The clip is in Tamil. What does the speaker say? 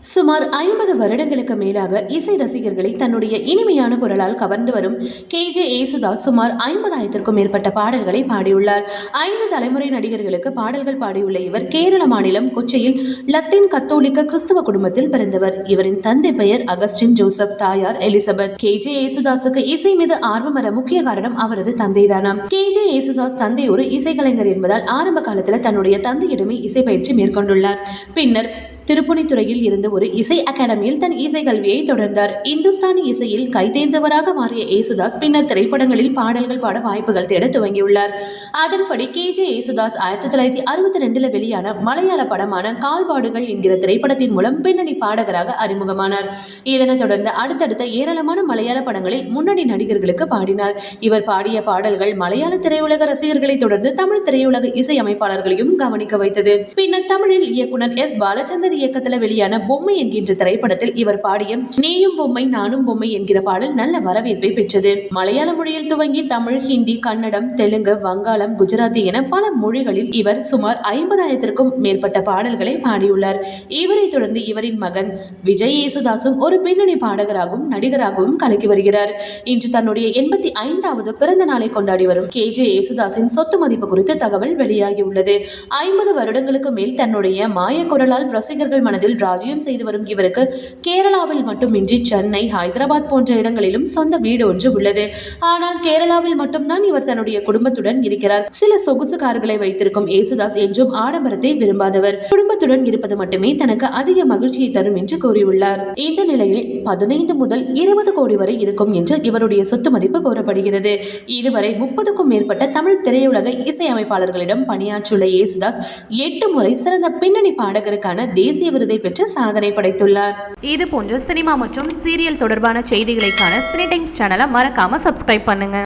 சுமார் ஐம்பது வருடங்களுக்கு மேலாக இசை ரசிகர்களை தன்னுடைய இனிமையான குரலால் கவர்ந்து வரும் கே ஜே ஏசுதாஸ் சுமார் ஐம்பதாயிரத்திற்கும் மேற்பட்ட பாடல்களை பாடியுள்ளார். ஐந்து தலைமுறை நடிகர்களுக்கு பாடல்கள் பாடியுள்ள இவர் கேரள மாநிலம் கொச்சியில் லத்தீன் கத்தோலிக்க கிறிஸ்தவ குடும்பத்தில் பிறந்தவர். இவரின் தந்தை பெயர் அகஸ்டின் ஜோசப் தாயார் எலிசபெத். கே ஜே ஏசுதாஸுக்கு இசை மீது ஆர்வம் வர முக்கிய காரணம் அவரது தந்தைதானாம். கே ஜே ஏசுதாஸ் தந்தை ஒரு இசைக்கலைஞர் என்பதால் ஆரம்ப காலத்தில் தன்னுடைய தந்தையிடமே இசை பயிற்சி மேற்கொண்டுள்ளார். பின்னர் திருப்புணித்துறையில் இருந்த ஒரு இசை அகாடமியில் தன் இசை கல்வியை தொடர்ந்தார். இந்துஸ்தானி இசையில் கைதேர்ந்தவராக மாறிய ஏசுதாஸ் பின்னர் திரைப்படங்களில் பாடல்கள் பாட வாய்ப்புகள் தேட துவங்கியுள்ளார். அதன்படி கே. ஜே. ஏசுதாஸ் ஆயிரத்தி தொள்ளாயிரத்தி அறுபத்தி ரெண்டில் வெளியான மலையாள படமான கால்பாடுகள் என்கிற திரைப்படத்தின் மூலம் பின்னணி பாடகராக அறிமுகமானார். இதனைத் தொடர்ந்து அடுத்தடுத்த ஏராளமான மலையாள படங்களில் முன்னணி நடிகர்களுக்கு பாடினார். இவர் பாடிய பாடல்கள் மலையாள திரையுலக ரசிகர்களை தொடர்ந்து தமிழ் திரையுலக இசையமைப்பாளர்களையும் கவனிக்க வைத்தது. பின்னர் தமிழில் இயக்குனர் எஸ். பாலச்சந்தர் இயக்கத்தில் வெளியான பொம்மை என்கின்ற திரைப்படத்தில் இவர் பாடிய நீயும் பொம்மை நானும் பொம்மை என்கிற பாடல் நல்ல வரவேற்பை பெற்றது. மலையாள மொழியில் துவங்கி தமிழ் ஹிந்தி கன்னடம் தெலுங்கு வங்காளம் குஜராத்தி என பல மொழிகளில் இவர் சுமார் ஐம்பதாயிரத்திற்கும் மேற்பட்ட பாடல்களை பாடியுள்ளார். இவரை தொடர்ந்து இவரின் மகன் விஜய் யேசுதாசும் ஒரு பின்னணி பாடகராகவும் நடிகராகவும் கலக்கி வருகிறார். இன்று தன்னுடைய எண்பத்தி ஐந்தாவது பிறந்த நாளை கொண்டாடி வரும் கே. ஜே. யேசுதாஸின் சொத்து மதிப்பு குறித்து தகவல் வெளியாகியுள்ளது. ஐம்பது வருடங்களுக்கு மேல் தன்னுடைய மாய குரலால் ரசிகர்கள் மனதில் ராஜ்யம் செய்து வரும் இவருக்கு கேரளாவில் மட்டுமின்றி சென்னை ஹைதராபாத் போன்ற இடங்களிலும் சொந்த வீடு ஒன்று உள்ளது. ஆனால் கேரளாவில் மட்டும்தான் இவர் தன்னுடைய குடும்பத்துடன் இருக்கிறார். சில சொகுசு கார்களை வைத்திருக்கும் ஏசுதாஸ் என்றும் ஆடம்பரத்தை விரும்பாதவர். குடும்பத்துடன் இருப்பது மட்டுமே தனக்கு அதிக மகிழ்ச்சியை தரும் என்று கூறியுள்ளார். இந்த நிலையில் பதினைந்து முதல் இருபது கோடி வரை இருக்கும் என்று இவருடைய சொத்து மதிப்பு கூறப்படுகிறது. இதுவரை முப்பதுக்கும் மேற்பட்ட தமிழ் திரையுலக இசையமைப்பாளர்களிடம் பணியாற்றியுள்ள ஏசுதாஸ் எட்டு முறை சிறந்த பின்னணி பாடகருக்கான தேசிய விருதை பெற்று சாதனை படைத்துள்ளார். இது போன்ற சினிமா மற்றும் சீரியல் தொடர்பான செய்திகளைக்கான சினி டைம்ஸ் சேனலை மறக்காம சப்ஸ்கிரைப் பண்ணுங்க.